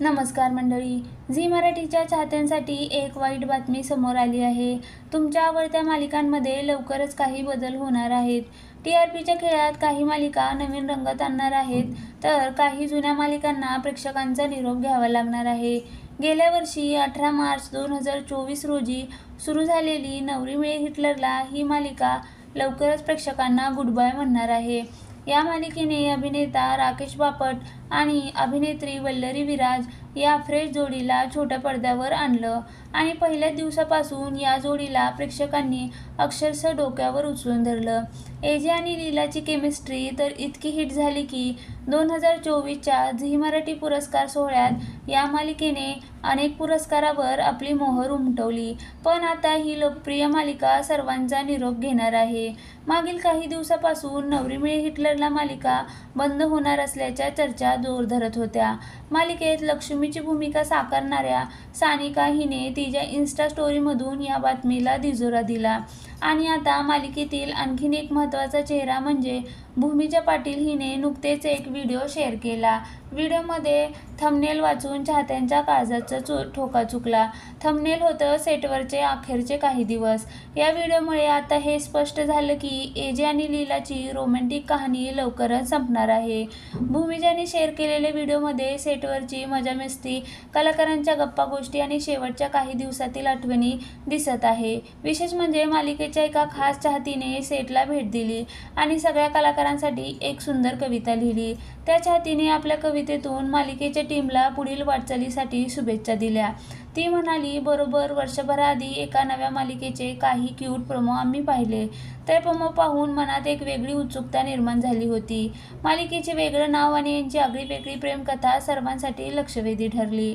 नमस्कार मंडळी. झी मराठीच्या चाहत्यांसाठी एक वाईट बातमी समोर आली आहे. तुमच्या आवडत्या मालिकांमध्ये लवकरच काही बदल होणार आहेत. टी आर पीच्या खेळात काही मालिका नवीन रंगत आणणार आहेत. तर काही जुन्या मालिकांना प्रेक्षकांचा निरोप घ्यावा लागणार आहे. गेल्या वर्षी अठरा मार्च दोन हजार चोवीस रोजी सुरू झालेली नवरी मिळे हिटलरला ही मालिका लवकरच प्रेक्षकांना गुडबाय म्हणणार आहे. या मालिकेने अभिनेता राकेश बापट आणि अभिनेत्री वल्लरी विराज या फ्रेश जोडीला छोट्या पडद्यावर आणलं आणि पहिल्याच दिवसापासून या जोडीला प्रेक्षकांनी अक्षरशः डोक्यावर उचलून धरलं. एजे आणि लीलाची केमिस्ट्री तर इतकी हिट झाली की दोन हजार चोवीसच्या झी मराठी पुरस्कार सोहळ्यात या मालिकेने अनेक पुरस्कारावर आपली मोहर उमटवली. पण आता ही लोकप्रिय मालिका सर्वांचा निरोप घेणार आहे. मागील काही दिवसापासून नवरी मिळे हिटलरला मालिका बंद होणार असल्याच्या चर्चा जोर धरत होत्या. मालिकेत लक्ष्मी लक्ष्मीची भूमिका साकारणाऱ्या सानिका हिने तिच्या इन्स्टा स्टोरीमधून या बातमीला दिजोरा दिला. आणि आता मालिकेतील आणखीन एक महत्त्वाचा चेहरा म्हणजे भूमीच्या पाटील हिने नुकतेच एक व्हिडिओ शेअर केला. व्हिडिओमध्ये थंबनेल वाचून चाहत्यांच्या काळजाचा चो ठोका चुकला. थंबनेल होतं सेटवरचे अखेरचे काही दिवस. या व्हिडिओमुळे आता हे स्पष्ट झालं की एजे आणि लीलाची रोमॅन्टिक कहाणी लवकरच संपणार आहे. भूमिजाने शेअर केलेल्या व्हिडिओमध्ये सेटवरची मजा मजामस्ती कलाकारांच्या गप्पा गोष्टी आणि शेवटच्या काही दिवसातील आठवणी दिसत आहे. विशेष म्हणजे मालिकेच्या एका खास चाहतीने सेटला भेट दिली आणि सगळ्या कलाकारांसाठी एक सुंदर कविता लिहिली. त्या चाहतीने आपल्या कवितेतून मालिकेच्या टीमला पुढील वाटचालीसाठी शुभेच्छा दिल्या. ती म्हणाली बरोबर वर्षभराआधी एका नव्या मालिकेचे काही क्यूट प्रोमो आम्ही पाहिले. ते प्रोमो पाहून मनात एक वेगळी उत्सुकता निर्माण झाली होती. मालिकेचे वेगळं नाव आणि यांची आगळी वेगळी प्रेमकथा सर्वांसाठी लक्षवेधी ठरली.